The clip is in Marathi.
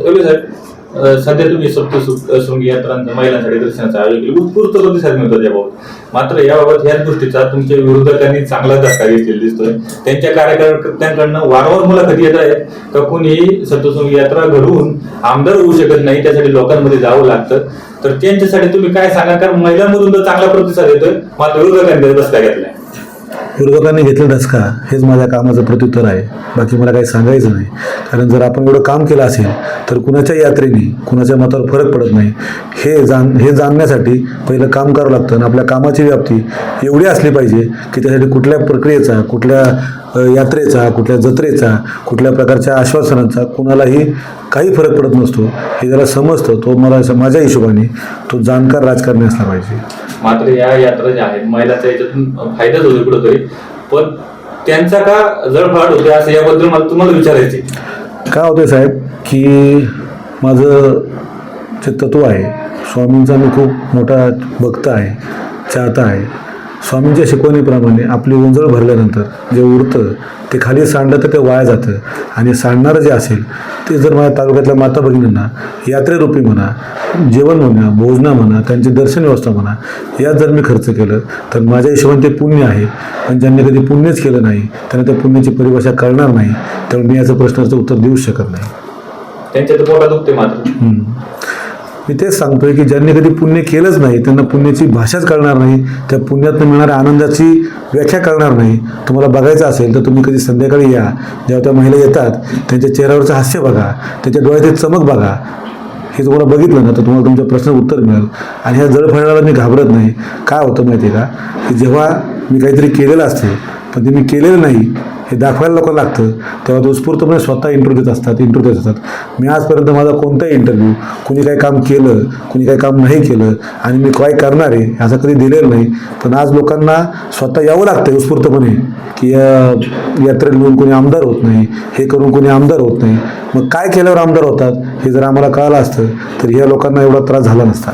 एवढे साहेब अ, सध्या तुम्ही सप्तशृंगी यात्रांचं महिलांसाठी दर्शनाचा आयोजन केलं. उत्स्फूर्त प्रतिसाद मिळतो याबाबत मात्र याबाबत ह्याच गोष्टीचा तुमच्या विरोधकांनी चांगला धक्का घेतलेला दिसतोय. त्यांच्या कार्यकर्त्यांकडनं वारंवार मुलाखती येत आहेत. का कुणी सप्तशृंगी यात्रा घडवून आमदार होऊ शकत नाही त्यासाठी लोकांमध्ये जावं लागतं. तर त्यांच्यासाठी तुम्ही काय सांगा कारण महिलांमधून तर चांगला प्रतिसाद येतोय. मात्र विरोधकांनी त्याचा घेतलाय. विरोधकांनी घेतलं धसका हेच माझ्या कामाचं प्रत्युत्तर आहे. बाकी मला काही सांगायचं नाही. कारण जर आपण एवढं काम केलं असेल तर कुणाच्या यात्रेने कुणाच्या मतावर फरक पडत नाही. हे जाण हे जाणण्यासाठी पहिलं काम करावं लागतं आणि आपल्या कामाची व्याप्ती एवढी असली पाहिजे की त्यासाठी कुठल्या प्रक्रियेचा कुठल्या यात्रेचा कुठल्या जत्रेचा कुठल्या प्रकारच्या आश्वासनांचा कुणालाही काही फरक पडत नसतो. हे ज्याला समजतं. तो मला असं- माझ्या हिशोबाने तो जाणकार राजकारणी असला पाहिजे. मात्र या यात्रा ज्या आहेत महिलांचा याच्यातून फायदाच होतो कुठंतरी पण त्यांचा का जळफाट होते असं याबद्दल मला तुम्हाला विचारायचे काय होते साहेब? की माझं जे तत्व आहे स्वामींचा मी खूप मोठा भक्त आहे चाहता आहे. स्वामींच्या शिकवणीप्रमाणे आपली उंजळ भरल्यानंतर जे उरतं ते खाली सांडलं तर ते वाया जातं. आणि सांडणारं जे असेल ते जर माझ्या तालुक्यातल्या माता भगिनींना यात्रेरूपी म्हणा जेवण म्हणा भोजनं म्हणा त्यांची दर्शन व्यवस्था म्हणा यात जर मी खर्च केलं तर माझ्या हिशोबाने ते पुण्य आहे. पण ज्यांनी कधी पुण्यच केलं नाही त्यांना त्या पुण्याची परिभाषा कळणार नाही त्यामुळे मी याचं प्रश्नाचं उत्तर देऊच शकत नाही. त्यांच्या तर पोटात दुखते मात्र. मी तेच सांगतोय की ज्यांनी कधी पुण्य केलंच नाही त्यांना पुण्याची भाषाच कळणार नाही त्या पुण्यातून मिळणाऱ्या आनंदाची व्याख्या कळणार नाही. तुम्हाला बघायचं असेल तर तुम्ही कधी संध्याकाळी या. जेव्हा त्या महिला येतात त्यांच्या चेहऱ्यावरचं हास्य बघा त्यांच्या डोळ्याचे चमक बघा. हे तुम्हाला बघितलं ना तर तुम्हाला तुमच्या प्रश्न उत्तर मिळेल. आणि ह्या जळफळाला मी घाबरत नाही. काय होतं माहिती आहे का? की जेव्हा मी काहीतरी केलेलं असते पण ते मी केलेलं नाही हे दाखवायला लोक लागतं. तेव्हा तो उत्स्फूर्तपणे स्वतः इंटरव्ह्यू देत असतात इंटरव्ह्यू देत असतात. मी आजपर्यंत माझा कोणताही इंटरव्ह्यू कुणी काही काम केलं कुणी काही काम नाही केलं आणि मी काय करणार आहे असं कधी दिलेलं नाही पण आज लोकांना स्वतः यावं लागतं उत्स्फूर्तपणे की या लिहून कोणी आमदार होत नाही हे करून कोणी आमदार होत नाही. मग काय केल्यावर आमदार होतात हे जर आम्हाला कळलं असतं तर ह्या लोकांना एवढा त्रास झाला नसता.